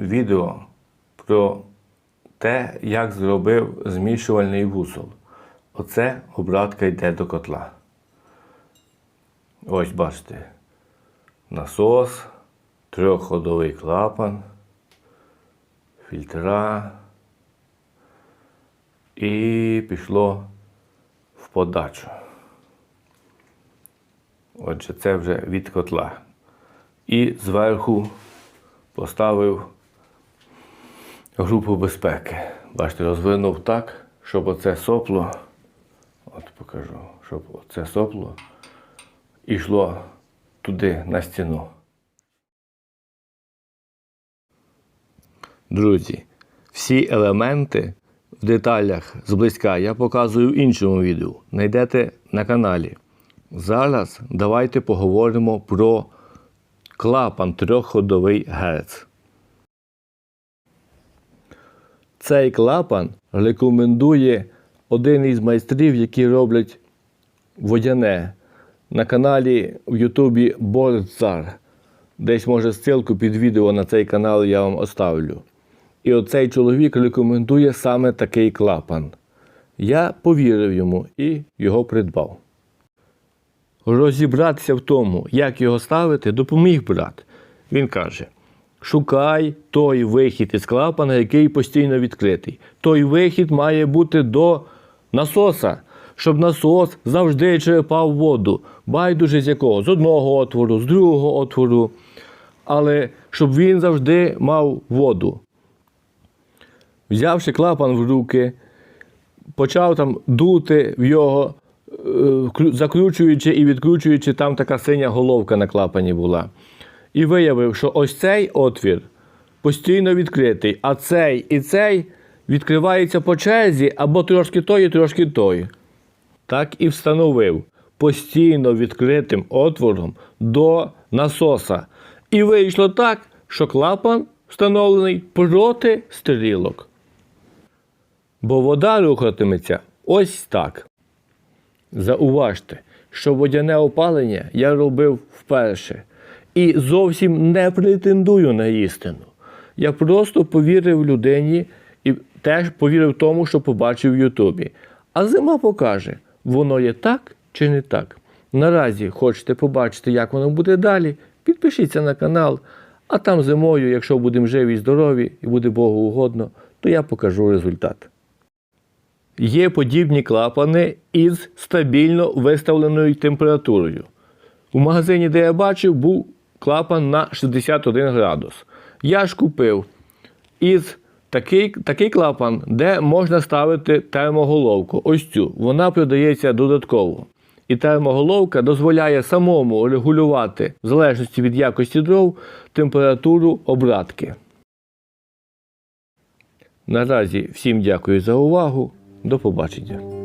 відео про те, як зробив змішувальний вузол. Оце обратка йде до котла. Ось бачите. Насос, трьохходовий клапан, фільтра. І пішло в подачу. Отже, це вже від котла. І зверху поставив групу безпеки. Бачите, розвинув так, щоб оце сопло, от покажу, щоб оце сопло йшло туди на стіну. Друзі, всі елементи в деталях зблизька я показую в іншому відео. Найдете на каналі. Зараз давайте поговоримо про клапан трьохходовий герц. Цей клапан рекомендує один із майстрів, які роблять водяне на каналі в Ютубі Борцар. Десь може ссылку під відео на цей канал я вам оставлю. І оцей чоловік рекомендує саме такий клапан. Я повірив йому і його придбав. Розібратися в тому, як його ставити, допоміг брат. Він каже: шукай той вихід із клапана, який постійно відкритий. Той вихід має бути до насоса, щоб насос завжди черпав воду. Байдуже з якого? З одного отвору, з другого отвору. Але щоб він завжди мав воду. Взявши клапан в руки, почав там дути в його, закручуючи і відкручуючи, там така синя головка на клапані була. І виявив, що ось цей отвір постійно відкритий, а цей і цей відкривається по черзі або трошки той, трошки той. Так і встановив постійно відкритим отвором до насоса. І вийшло так, що клапан встановлений проти стрілок. Бо вода рухатиметься ось так. Зауважте, що водяне опалення я робив вперше. І зовсім не претендую на істину. Я просто повірив людині і теж повірив тому, що побачив в Ютубі. А зима покаже, воно є так чи не так. Наразі хочете побачити, як воно буде далі, підпишіться на канал, а там зимою, якщо будемо живі і здорові і буде Богу угодно, то я покажу результат. Є подібні клапани із стабільно виставленою температурою. У магазині, де я бачив, був клапан на 61 градус. Я ж купив із такий, такий клапан, де можна ставити термоголовку. Ось цю. Вона продається додатково. І термоголовка дозволяє самому регулювати, в залежності від якості дров, температуру обратки. Наразі всім дякую за увагу. До побачення.